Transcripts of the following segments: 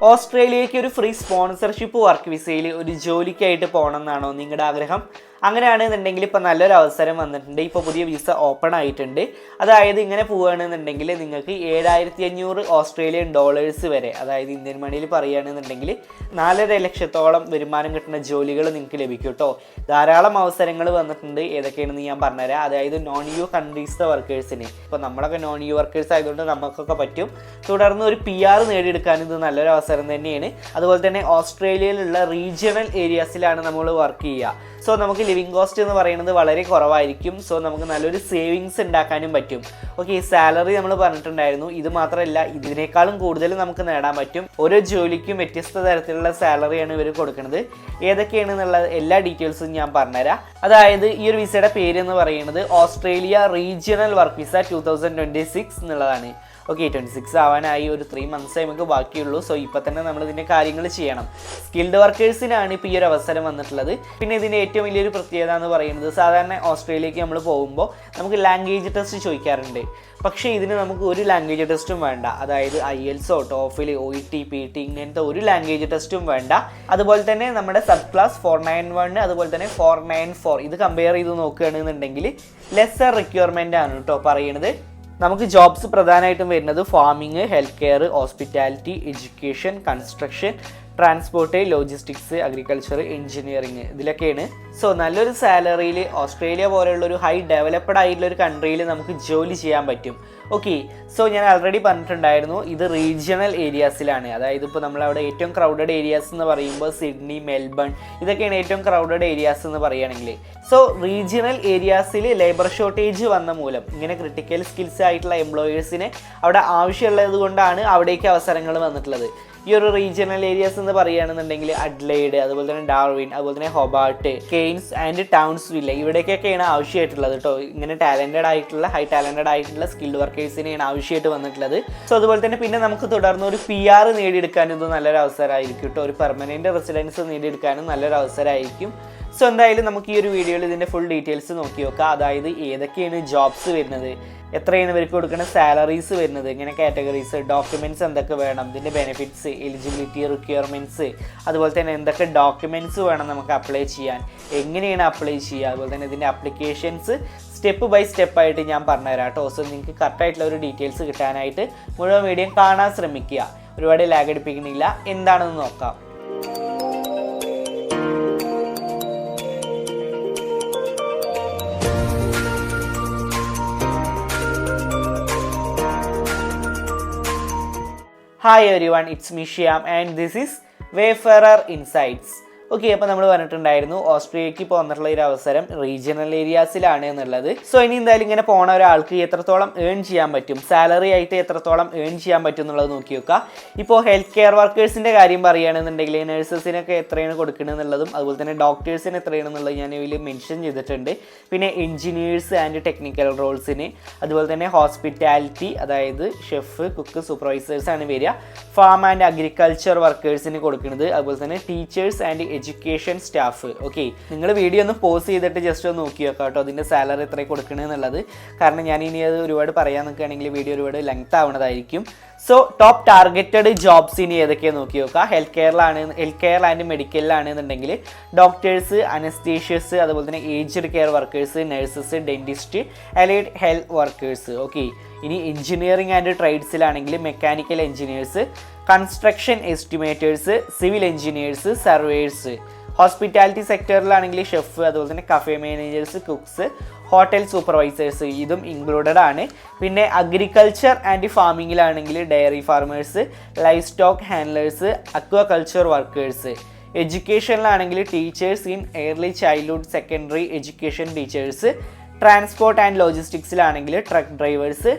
ഓസ്ട്രേലിയയ്ക്ക് ഒരു free sponsorship work വിസയിൽ ഒരു ജോലിക്കായിട്ട് പോകണമെന്നാണോ നിങ്ങളുടെ ആഗ്രഹം? അങ്ങനെയാണെന്നുണ്ടെങ്കിൽ ഇപ്പോൾ നല്ലൊരു അവസരം വന്നിട്ടുണ്ട്. ഇപ്പോൾ പുതിയ വിസ ഓപ്പൺ ആയിട്ടുണ്ട്. അതായത് ഇങ്ങനെ പോവുകയാണെന്നുണ്ടെങ്കിൽ നിങ്ങൾക്ക് ഏഴായിരത്തി അഞ്ഞൂറ് ഓസ്ട്രേലിയൻ ഡോളേഴ്സ് വരെ അതായത് ഇന്ത്യൻ മണിയിൽ പറയുകയാണെന്നുണ്ടെങ്കിൽ നാലര ലക്ഷത്തോളം വരുമാനം കിട്ടുന്ന ജോലികൾ നിങ്ങൾക്ക് ലഭിക്കും കേട്ടോ ധാരാളം അവസരങ്ങൾ വന്നിട്ടുണ്ട്. ഏതൊക്കെയാണെന്ന് ഞാൻ പറഞ്ഞുതരാം. അതായത് നോൺ യു കൺട്രീസിലെ വർക്കേഴ്സിന് ഇപ്പോൾ നമ്മളൊക്കെ നോൺ യു വർക്കേഴ്സ് ആയതുകൊണ്ട് നമുക്കൊക്കെ പറ്റും. തുടർന്ന് ഒരു പി ആർ നേടിയെടുക്കാൻ ഇത് നല്ലൊരു അവസരം തന്നെയാണ്. അതുപോലെ തന്നെ ഓസ്ട്രേലിയയിലുള്ള റീജിയണൽ ഏരിയാസിലാണ് നമ്മൾ വർക്ക് ചെയ്യുക. സോ നമുക്ക് ലിവിങ് കോസ്റ്റ് എന്ന് പറയുന്നത് വളരെ കുറവായിരിക്കും. സോ നമുക്ക് നല്ലൊരു സേവിങ്സ് ഉണ്ടാക്കാനും പറ്റും. ഓക്കെ സാലറി നമ്മൾ പറഞ്ഞിട്ടുണ്ടായിരുന്നു. ഇത് മാത്രമല്ല ഇതിനേക്കാളും കൂടുതൽ നമുക്ക് നേടാൻ പറ്റും. ഓരോ ജോലിക്കും വ്യത്യസ്ത തരത്തിലുള്ള സാലറിയാണ് ഇവർ കൊടുക്കുന്നത്. ഏതൊക്കെയാണെന്നുള്ള എല്ലാ ഡീറ്റെയിൽസും ഞാൻ പറഞ്ഞുതരാം. അതായത് ഈ ഒരു വിസയുടെ പേര് എന്ന് പറയുന്നത് Australia regional work visa two എന്നുള്ളതാണ്. ഓക്കെ ട്വന്റി സിക്സ് ആവാനായി ഒരു ത്രീ മന്ത്സ് നമുക്ക് ബാക്കിയുള്ളൂ. സോ ഇപ്പം തന്നെ നമ്മൾ ഇതിന്റെ കാര്യങ്ങൾ ചെയ്യണം. സ്കിൽഡ് വർക്കേഴ്സിനാണ് ഇപ്പോൾ ഈ ഒരു അവസരം വന്നിട്ടുള്ളത്. പിന്നെ ഇതിന്റെ ഏറ്റവും വലിയൊരു പ്രത്യേകത എന്ന് പറയുന്നത് സാധാരണ ഓസ്ട്രേലിയക്ക് നമ്മൾ പോകുമ്പോൾ നമുക്ക് ലാംഗ്വേജ് ടെസ്റ്റ് ചോദിക്കാറുണ്ട്. പക്ഷേ ഇതിന് നമുക്ക് ഒരു ലാംഗ്വേജ് ടെസ്റ്റും വേണ്ട. അതായത് IELTS TOEFL O E T P T ഇങ്ങനത്തെ ഒരു ലാംഗ്വേജ് ടെസ്റ്റും വേണ്ട. അതുപോലെ തന്നെ നമ്മുടെ sub class four nine one അതുപോലെ തന്നെ ഫോർ നയൻ ഫോർ ഇത് കമ്പയർ ചെയ്ത് നോക്കുകയാണെന്നുണ്ടെങ്കിൽ ലെസ്സർ റിക്വയർമെന്റ് ആണ് കേട്ടോ പറയുന്നത് നമുക്ക് ജോബ്സ് പ്രധാനമായിട്ടും വരുന്നത് farming health care hospitality education construction transport logistics agriculture engineering ഇതിലൊക്കെയാണ്. So നല്ലൊരു സാലറിയിൽ ഓസ്ട്രേലിയ പോലെയുള്ള ഒരു ഹൈ ഡെവലപ്ഡ് ആയിട്ടുള്ള ഒരു കൺട്രിയിൽ നമുക്ക് ജോലി ചെയ്യാൻ പറ്റും. ഓക്കെ സോ ഞാൻ ആൾറെഡി പറഞ്ഞിട്ടുണ്ടായിരുന്നു ഇത് റീജിയണൽ ഏരിയാസിലാണ് അതായത് ഇപ്പോൾ നമ്മളവിടെ ഏറ്റവും ക്രൗഡഡ് ഏരിയാസ് എന്ന് പറയുമ്പോൾ സിഡ്നി മെൽബൺ ഇതൊക്കെയാണ് ഏറ്റവും ക്രൗഡഡ് ഏരിയാസ് എന്ന് പറയുകയാണെങ്കിൽ. സോ റീജിയണൽ ഏരിയാസിൽ ലേബർ ഷോർട്ടേജ് വന്ന മൂലം ഇങ്ങനെ ക്രിട്ടിക്കൽ സ്കിൽസ് ആയിട്ടുള്ള എംപ്ലോയേഴ്സിനെ അവിടെ ആവശ്യമുള്ളത് കൊണ്ടാണ് അവിടേക്ക് അവസരങ്ങൾ വന്നിട്ടുള്ളത്. ഈ ഒരു റീജിയണൽ ഏരിയാസ് എന്ന് പറയുകയാണെന്നുണ്ടെങ്കിൽ അഡ്ലൈഡ് അതുപോലെ തന്നെ ഡാർവിൻ അതുപോലെ തന്നെ Hobart Cairns and Townsville ഇവിടേക്കൊക്കെയാണ് ആവശ്യമായിട്ടുള്ളത് കേട്ടോ. ഇങ്ങനെ ടാലന്റഡ് ആയിട്ടുള്ള ഹൈ ടാലന്റഡ് ആയിട്ടുള്ള സ്കിൽഡ് വർക്കേഴ്സിനെയാണ് ആവശ്യമായിട്ട് വന്നിട്ടുള്ളത്. സോ അതുപോലെ തന്നെ പിന്നെ നമുക്ക് തുടർന്ന് ഒരു പി ആർ നേടിയെടുക്കാനും ഇത് നല്ലൊരു അവസരമായിരിക്കും കേട്ടോ. ഒരു പെർമനന്റ് റെസിഡൻസ് നേടിയെടുക്കാനും നല്ലൊരു അവസരമായിരിക്കും. സോ എന്തായാലും നമുക്ക് ഈ ഒരു വീഡിയോയിൽ ഇതിന്റെ ഫുൾ ഡീറ്റെയിൽസ് നോക്കി നോക്കാം. അതായത് ഏതൊക്കെയാണ് ജോബ്സ് വരുന്നത് എത്രയാണ് ഇവർക്ക് കൊടുക്കുന്ന സാലറീസ് വരുന്നത് ഇങ്ങനെ കാറ്റഗറീസ് ഡോക്യുമെന്റ്സ് എന്തൊക്കെ വേണം ഇതിന്റെ ബെനിഫിറ്റ്സ് എലിജിബിലിറ്റി റിക്വയർമെന്റ്സ് അതുപോലെ തന്നെ എന്തൊക്കെ ഡോക്യുമെന്റ്സ് വേണം നമുക്ക് അപ്ലൈ ചെയ്യാൻ എങ്ങനെയാണ് അപ്ലൈ ചെയ്യുക അതുപോലെ തന്നെ ഇതിന്റെ അപ്ലിക്കേഷൻസ് സ്റ്റെപ്പ് ബൈ സ്റ്റെപ്പ് ആയിട്ട് ഞാൻ പറഞ്ഞുതരാം കേട്ടോ. സോ നിങ്ങൾക്ക് കറക്റ്റായിട്ടുള്ള ഒരു ഡീറ്റെയിൽസ് കിട്ടാനായിട്ട് മുഴുവൻ വീഡിയോ കാണാൻ ശ്രമിക്കുക. ഒരുപാട് ലാഗ് അടിപ്പിക്കുന്നില്ല. എന്താണെന്ന് നോക്കാം. Hi everyone, it's Mishyam and this is Wayfarer Insights. Okay അപ്പോൾ നമ്മൾ പറഞ്ഞിട്ടുണ്ടായിരുന്നു ഓസ്ട്രേലിയക്ക് ഇപ്പോൾ വന്നിട്ടുള്ള ഒരു അവസരം റീജിയണൽ ഏരിയാസിലാണ് എന്നുള്ളത്. സോ ഇനി എന്തായാലും ഇങ്ങനെ പോണ ഒരാൾക്ക് എത്രത്തോളം ഏൺ ചെയ്യാൻ പറ്റും? സാലറി ആയിട്ട് എത്രത്തോളം ഏൺ ചെയ്യാൻ പറ്റും എന്നുള്ളത് നോക്കി നോക്കുക ഇപ്പോൾ ഹെൽത്ത് കെയർ വർക്കേഴ്സിന്റെ കാര്യം പറയുകയാണെന്നുണ്ടെങ്കിൽ നഴ്സസിനൊക്കെ എത്രയാണ് കൊടുക്കുന്നത് എന്നുള്ളതും അതുപോലെ തന്നെ ഡോക്ടേഴ്സിന് എത്രയാണെന്നുള്ളത് ഞാൻ ഇതിൽ മെൻഷൻ ചെയ്തിട്ടുണ്ട്. പിന്നെ എഞ്ചിനീയേഴ്സ് ആൻഡ് ടെക്നിക്കൽ റോൾസിന് അതുപോലെ തന്നെ ഹോസ്പിറ്റാലിറ്റി അതായത് ഷെഫ് കുക്ക് സൂപ്പർവൈസേഴ്സ് ആണ് വരിക. ഫാം ആൻഡ് അഗ്രികൾച്ചർ വർക്കേഴ്സിന് കൊടുക്കുന്നത് അതുപോലെ തന്നെ teachers and education staff. Okay നിങ്ങൾ വീഡിയോ ഒന്ന് പോസ് ചെയ്തിട്ട് ജസ്റ്റ് ഒന്ന് നോക്കി നോക്കാം കേട്ടോ അതിന്റെ സാലറി എത്ര കൊടുക്കണമെന്നുള്ളത് കാരണം ഞാൻ ഇനി അത് ഒരുപാട് പറയാൻ നിൽക്കുകയാണെങ്കിൽ വീഡിയോ ഒരുപാട് ലെങ്ത് ആവുന്നതായിരിക്കും സോ ടോപ്പ് ടാർഗറ്റഡ് ജോബ്സ് ഇനി ഏതൊക്കെയാണ് നോക്കി. നോക്കുക ഹെൽത്ത് കെയറിലാണ് ഹെൽത്ത് കെയർ ആൻഡ് മെഡിക്കലിലാണ് എന്നുണ്ടെങ്കിൽ ഡോക്ടേഴ്സ് അനസ്തീഷ്യസ് അതുപോലെ തന്നെ aged care workers nurses dentist allied health workers okay ഇനി engineering and ട്രേഡ്സിലാണെങ്കിൽ mechanical engineers construction estimators civil engineers surveyors hospitality സെക്ടറിലാണെങ്കിൽ chef അതുപോലെ തന്നെ cafe managers cooks hotel supervisors ഇതും included ആണ്. പിന്നെ agriculture and ഫാമിങ്ങിലാണെങ്കിൽ dairy farmers livestock handlers aquaculture workers എഡ്യൂക്കേഷനിലാണെങ്കിൽ teachers in early childhood secondary education teachers transport and ലോജിസ്റ്റിക്സിലാണെങ്കിൽ truck drivers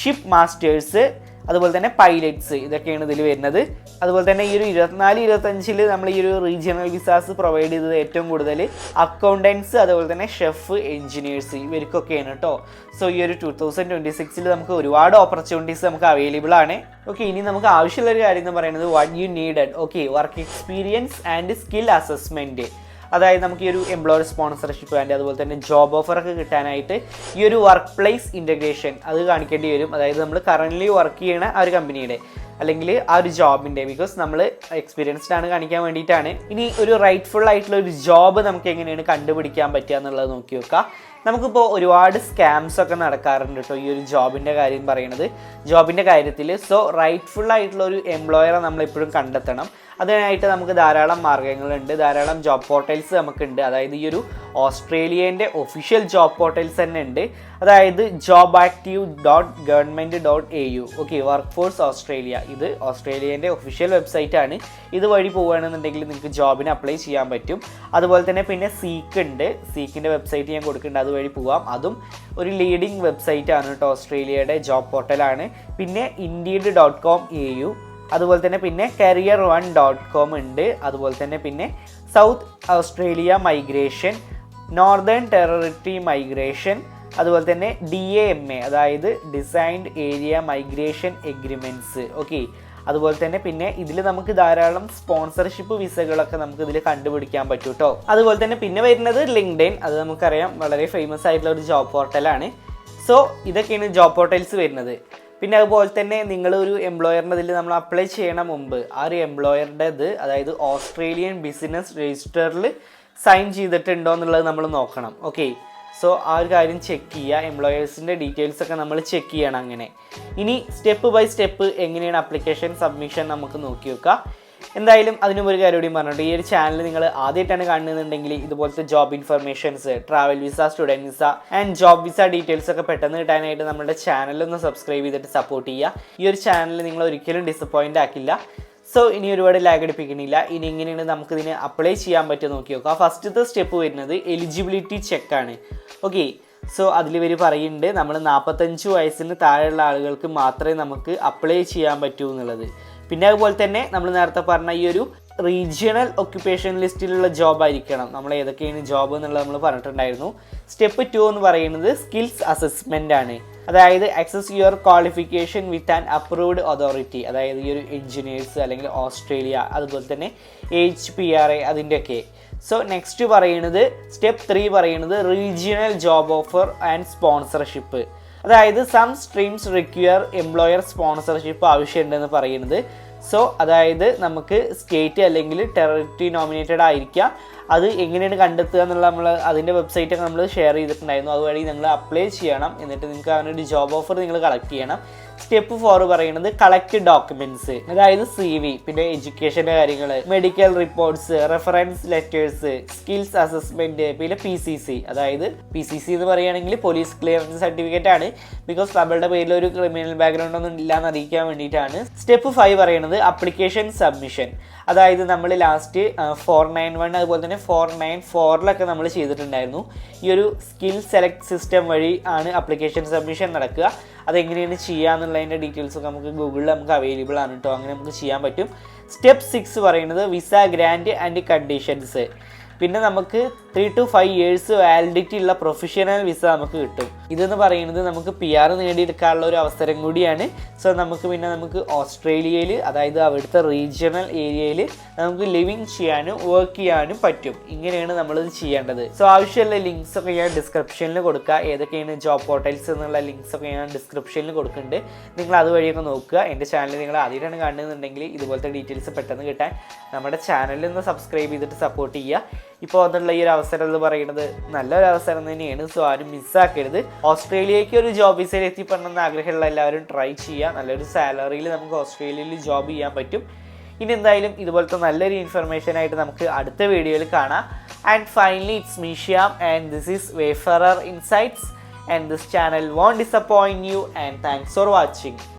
ship masters അതുപോലെ തന്നെ pilots ഇതൊക്കെയാണ് ഇതിൽ വരുന്നത്. അതുപോലെ തന്നെ ഈ ഒരു ഇരുപത്തിനാല് ഇരുപത്തഞ്ചിൽ നമ്മൾ ഈ ഒരു റീജിയണൽ വിസാസ് പ്രൊവൈഡ് ചെയ്തത് ഏറ്റവും കൂടുതൽ അക്കൗണ്ടൻസ് അതുപോലെ തന്നെ ഷെഫ് എഞ്ചിനീയേഴ്സ് ഇവർക്കൊക്കെയാണ് കേട്ടോ സോ ഈ ഒരു ടു തൗസൻഡ് ട്വന്റി സിക്സിൽ നമുക്ക് ഒരുപാട് ഓപ്പർച്യൂണിറ്റീസ് നമുക്ക് അവൈലബിൾ ആണ്. ഓക്കെ ഇനി നമുക്ക് ആവശ്യമുള്ള ഒരു കാര്യം എന്ന് പറയുന്നത് what you needed okay work experience and skill assessment അതായത് നമുക്ക് ഈ ഒരു എംപ്ലോയർ സ്പോൺസർഷിപ്പ് വേണ്ടി അതുപോലെ തന്നെ ജോബ് ഓഫർ ഒക്കെ കിട്ടാനായിട്ട് ഈ ഒരു വർക്ക് പ്ലേസ് ഇന്റഗ്രേഷൻ അത് കാണിക്കേണ്ടി വരും. അതായത് നമ്മൾ കറന്റ്ലി വർക്ക് ചെയ്യണ ആ ഒരു കമ്പനിയുടെ അല്ലെങ്കിൽ ആ ഒരു ജോബിന്റെ ബിക്കോസ് നമ്മൾ എക്സ്പീരിയൻസ്ഡ് ആണ് കാണിക്കാൻ വേണ്ടിയിട്ടാണ്. ഇനി ഒരു റൈറ്റ്ഫുൾ ആയിട്ടുള്ള ഒരു ജോബ് നമുക്ക് എങ്ങനെയാണ് കണ്ടുപിടിക്കാൻ പറ്റുക എന്നുള്ളത് നോക്കി നോക്കാം നമുക്കിപ്പോൾ ഒരുപാട് സ്കാംസ് ഒക്കെ നടക്കാറുണ്ട് കേട്ടോ ഈ ഒരു ജോബിന്റെ കാര്യം പറയുന്നത് ജോബിന്റെ കാര്യത്തിൽ സോ റൈറ്റ്ഫുൾ ആയിട്ടുള്ള ഒരു എംപ്ലോയറെ നമ്മൾ എപ്പോഴും കണ്ടെത്തണം. അതിനായിട്ട് നമുക്ക് ധാരാളം മാർഗങ്ങളുണ്ട്. ധാരാളം ജോബ് പോർട്ടൽസ് നമുക്കുണ്ട്. അതായത് ഈ ഒരു ഓസ്ട്രേലിയേന്റെ ഒഫീഷ്യൽ ജോബ് പോർട്ടൽസ് തന്നെ ഉണ്ട്. അതായത് job active dot government dot A U okay work force Australia ഇത് ഓസ്ട്രേലിയേന്റെ ഒഫീഷ്യൽ വെബ്സൈറ്റ് ആണ്. ഇത് വഴി പോവുകയാണെന്നുണ്ടെങ്കിൽ നിങ്ങൾക്ക് ജോബിന് അപ്ലൈ ചെയ്യാൻ പറ്റും. അതുപോലെ തന്നെ പിന്നെ സീക്ക് ഉണ്ട്. സീക്കിന്റെ വെബ്സൈറ്റ് ഞാൻ കൊടുക്കുന്നുണ്ട്. അതുവഴി പോവാം. അതും ഒരു ലീഡിംഗ് വെബ്സൈറ്റ് ആണ് കേട്ടോ. ഓസ്ട്രേലിയയുടെ ജോബ് പോർട്ടലാണ് പിന്നെ Indeed dot com A U അതുപോലെ തന്നെ പിന്നെ കരിയർ വൺ ഡോട്ട് കോം ഉണ്ട്. അതുപോലെ തന്നെ പിന്നെ South Australia migration Northern Territory migration അതുപോലെ തന്നെ ഡി എ എം എ അതായത് designed area migration agreements okay അതുപോലെ തന്നെ പിന്നെ ഇതിൽ നമുക്ക് ധാരാളം സ്പോൺസർഷിപ്പ് വിസകളൊക്കെ നമുക്ക് ഇതിൽ കണ്ടുപിടിക്കാൻ പറ്റും കേട്ടോ അതുപോലെ തന്നെ പിന്നെ വരുന്നത് ലിങ്ക്ഡൈൻ അത് നമുക്കറിയാം വളരെ ഫേമസ് ആയിട്ടുള്ള ഒരു ജോബ് പോർട്ടലാണ് സോ ഇതൊക്കെയാണ് ജോബ് പോർട്ടൽസ് വരുന്നത്. പിന്നെ അതുപോലെ തന്നെ നിങ്ങൾ ഒരു എംപ്ലോയറിന്റെ ഇതിൽ നമ്മൾ അപ്ലൈ ചെയ്യണ മുമ്പ് ആ ഒരു എംപ്ലോയറുടെ ഇത് അതായത് ഓസ്ട്രേലിയൻ ബിസിനസ് രജിസ്റ്ററിൽ സൈൻ ചെയ്തിട്ടുണ്ടോ എന്നുള്ളത് നമ്മൾ നോക്കണം. ഓക്കെ സോ ആ ഒരു കാര്യം ചെക്ക് ചെയ്യുക. എംപ്ലോയേഴ്സിന്റെ ഡീറ്റെയിൽസ് ഒക്കെ നമ്മൾ ചെക്ക് ചെയ്യണം അങ്ങനെ. ഇനി സ്റ്റെപ്പ് ബൈ സ്റ്റെപ്പ് എങ്ങനെയാണ് അപ്ലിക്കേഷൻ സബ്മിഷൻ നമുക്ക് നോക്കി വെക്കാം എന്തായാലും അതിനും ഒരു കാര്യം കൂടി പറഞ്ഞിട്ട് ഈ ഒരു ചാനൽ നിങ്ങൾ ആദ്യമായിട്ടാണ് കാണുന്നുണ്ടെങ്കിൽ ഇതുപോലത്തെ job informations travel visa student visa and job visa details ഒക്കെ പെട്ടെന്ന് കിട്ടാനായിട്ട് നമ്മുടെ ചാനൽ ഒന്ന് സബ്സ്ക്രൈബ് ചെയ്തിട്ട് സപ്പോർട്ട് ചെയ്യുക. ഈ ഒരു ചാനൽ നിങ്ങൾ ഒരിക്കലും ഡിസപ്പോയിന്റ് ആക്കില്ല. സോ ഇനി ഒരുപാട് ലാഗ് അടിപ്പിക്കണില്ല ഇനി എങ്ങനെയാണ് നമുക്ക് ഇതിന് അപ്ലൈ ചെയ്യാൻ പറ്റുമോ നോക്കി നോക്കാം. ഫസ്റ്റത്തെ സ്റ്റെപ്പ് വരുന്നത് എലിജിബിലിറ്റി ചെക്കാണ് ഓക്കെ സോ അതിൽ ഇവർ പറയുന്നുണ്ട് നമ്മൾ നാൽപ്പത്തഞ്ച് വയസ്സിന് താഴെയുള്ള ആളുകൾക്ക് മാത്രമേ നമുക്ക് അപ്ലൈ ചെയ്യാൻ പറ്റൂ എന്നുള്ളത്. പിന്നെ അതുപോലെ തന്നെ നമ്മൾ നേരത്തെ പറഞ്ഞ ഈ ഒരു റീജിയണൽ ഒക്യുപ്പേഷൻ ലിസ്റ്റിലുള്ള ജോബ് ആയിരിക്കണം. നമ്മൾ ഏതൊക്കെയാണ് ജോബ് എന്നുള്ളത് നമ്മൾ പറഞ്ഞിട്ടുണ്ടായിരുന്നു. സ്റ്റെപ്പ് ടു എന്ന് പറയുന്നത് സ്കിൽസ് അസസ്മെന്റ് ആണ്. അതായത് access your qualification with an approved authority അതായത് ഈ ഒരു എഞ്ചിനീയേഴ്സ് അല്ലെങ്കിൽ ഓസ്ട്രേലിയ അതുപോലെ തന്നെ എച്ച് പി ആർ എ അതിന്റെയൊക്കെ. സോ നെക്സ്റ്റ് പറയുന്നത് സ്റ്റെപ്പ് ത്രീ പറയുന്നത് regional job offer and sponsorship അതായത് some streams require employer sponsorship ആവശ്യമുണ്ടെന്ന് പറയുന്നത്. സോ അതായത് നമുക്ക് സ്റ്റേറ്റ് അല്ലെങ്കിൽ ടെറിട്ടറി നോമിനേറ്റഡ് ആയിരിക്കാം. അത് എങ്ങനെയാണ് കണ്ടെത്തുക എന്നുള്ള നമ്മൾ അതിന്റെ വെബ്സൈറ്റ് ഒക്കെ നമ്മൾ ഷെയർ ചെയ്തിട്ടുണ്ടായിരുന്നു. അതുവഴി നിങ്ങൾ അപ്ലൈ ചെയ്യണം. എന്നിട്ട് നിങ്ങൾക്ക് അങ്ങനെ ഒരു ജോബ് ഓഫർ നിങ്ങൾ കളക്ട് ചെയ്യണം. സ്റ്റെപ്പ് ഫോർ പറയുന്നത് കളക്ട് ഡോക്യുമെന്റ്സ് അതായത് സി വി പിന്നെ എഡ്യൂക്കേഷന്റെ കാര്യങ്ങൾ medical reports reference letters skills assessment പിന്നെ പി സി സി അതായത് പി സി സി എന്ന് പറയുകയാണെങ്കിൽ പോലീസ് ക്ലിയറൻസ് സർട്ടിഫിക്കറ്റ് ആണ്. ബിക്കോസ് നമ്മളുടെ പേരിൽ ഒരു ക്രിമിനൽ ബാക്ക്ഗ്രൗണ്ട് ഒന്നും ഇല്ലാന്ന് അറിയിക്കാൻ വേണ്ടിയിട്ടാണ്. സ്റ്റെപ്പ് ഫൈവ് പറയുന്നത് അപ്ലിക്കേഷൻ സബ്മിഷൻ അതായത് നമ്മൾ ലാസ്റ്റ് ഫോർ നയൻ വൺ അതുപോലെ തന്നെ ഫോർ നയൻ ഫോറിലൊക്കെ നമ്മൾ ചെയ്തിട്ടുണ്ടായിരുന്നു. ഈ ഒരു സ്കിൽ സെലക്ട് സിസ്റ്റം വഴി ആണ് അപ്ലിക്കേഷൻ സബ്മിഷൻ നടക്കുക. അതെങ്ങനെയാണ് ചെയ്യുക എന്നുള്ളതിന്റെ ഡീറ്റെയിൽസ് ഒക്കെ നമുക്ക് ഗൂഗിളിൽ നമുക്ക് അവൈലബിൾ ആണ് കേട്ടോ അങ്ങനെ നമുക്ക് ചെയ്യാൻ പറ്റും. സ്റ്റെപ്പ് സിക്സ് പറയുന്നത് വിസ ഗ്രാൻഡ് ആൻഡ് കണ്ടീഷൻസ് പിന്നെ നമുക്ക് three to five years validity ഉള്ള പ്രൊഫഷണൽ വിസ നമുക്ക് കിട്ടും. ഇതെന്ന് പറയുന്നത് നമുക്ക് പി ആർ നേടിയെടുക്കാനുള്ള ഒരു അവസരം കൂടിയാണ്. സോ നമുക്ക് പിന്നെ നമുക്ക് ഓസ്ട്രേലിയയിൽ അതായത് അവിടുത്തെ റീജിയണൽ ഏരിയയിൽ നമുക്ക് ലിവിങ് ചെയ്യാനും വർക്ക് ചെയ്യാനും പറ്റും. ഇങ്ങനെയാണ് നമ്മളിത് ചെയ്യേണ്ടത്. സോ ആവശ്യമുള്ള ലിങ്ക്സ് ഒക്കെ ഞാൻ ഡിസ്ക്രിപ്ഷനിൽ കൊടുക്കുക ഏതൊക്കെയാണ് ജോബ് പോർട്ടൽസ് എന്നുള്ള ലിങ്ക്സ് ഒക്കെ ഞാൻ ഡിസ്ക്രിപ്ഷനിൽ കൊടുക്കുന്നുണ്ട്. നിങ്ങൾ അതുവഴിയൊക്കെ നോക്കുക. എന്റെ ചാനൽ നിങ്ങൾ ആദ്യമായിട്ടാണ് കാണുന്നുണ്ടെങ്കിൽ ഇതുപോലത്തെ ഡീറ്റെയിൽസ് പെട്ടെന്ന് കിട്ടാൻ നമ്മുടെ ചാനലിൽ ഒന്ന് സബ്സ്ക്രൈബ് ചെയ്തിട്ട് സപ്പോർട്ട് ചെയ്യുക. ഇപ്പോൾ വന്നിട്ടുള്ള ഈ ഒരു അവസരം എന്ന് പറയുന്നത് നല്ലൊരു അവസരം തന്നെയാണ്. സോ ആരും മിസ്സാക്കരുത് ഓസ്ട്രേലിയയ്ക്ക് ഒരു ജോബ് വിസയിൽ എത്തിപ്പെടണമെന്ന് ആഗ്രഹമുള്ള എല്ലാവരും ട്രൈ ചെയ്യുക. നല്ലൊരു സാലറിയിൽ നമുക്ക് ഓസ്ട്രേലിയയിൽ ജോബ് ചെയ്യാൻ പറ്റും. ഇനി എന്തായാലും ഇതുപോലത്തെ നല്ലൊരു ഇൻഫർമേഷൻ ആയിട്ട് നമുക്ക് അടുത്ത വീഡിയോയിൽ കാണാം. And finally it's Meeshyam and this is Wayfarer Insights and this channel won't disappoint you and thanks for watching